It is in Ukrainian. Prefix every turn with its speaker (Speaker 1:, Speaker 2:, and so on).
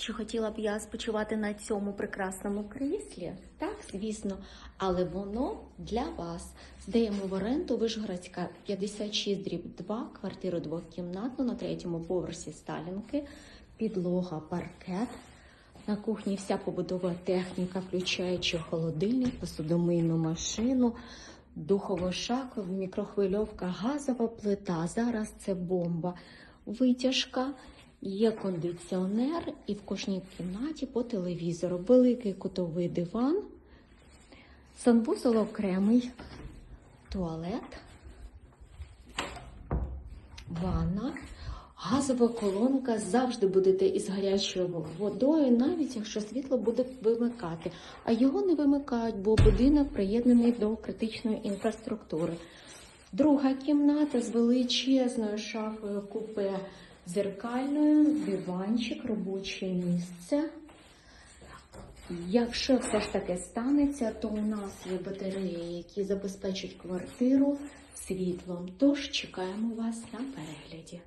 Speaker 1: Чи хотіла б я спочивати на цьому прекрасному кріслі? Так, звісно, але воно для вас. Здаємо в оренду Вишгородська 56 дріб 2, квартиру двокімнатну на третьому поверсі Сталінки, підлога, паркет. На кухні вся побудова техніка, включаючи холодильник, посудомийну машину, духову шафу, мікрохвильовка, газова плита. Зараз це бомба. Витяжка, є кондиціонер і в кожній кімнаті по телевізору. Великий кутовий диван, санвузол окремий, туалет, ванна. Газова колонка завжди будете із гарячою водою, навіть якщо світло буде вимикати. А його не вимикають, бо будинок приєднаний до критичної інфраструктури. Друга кімната з величезною шафою купе зеркальною, диванчик, робоче місце. Якщо все ж таки станеться, то у нас є батареї, які забезпечать квартиру світлом. Тож чекаємо вас на перегляді.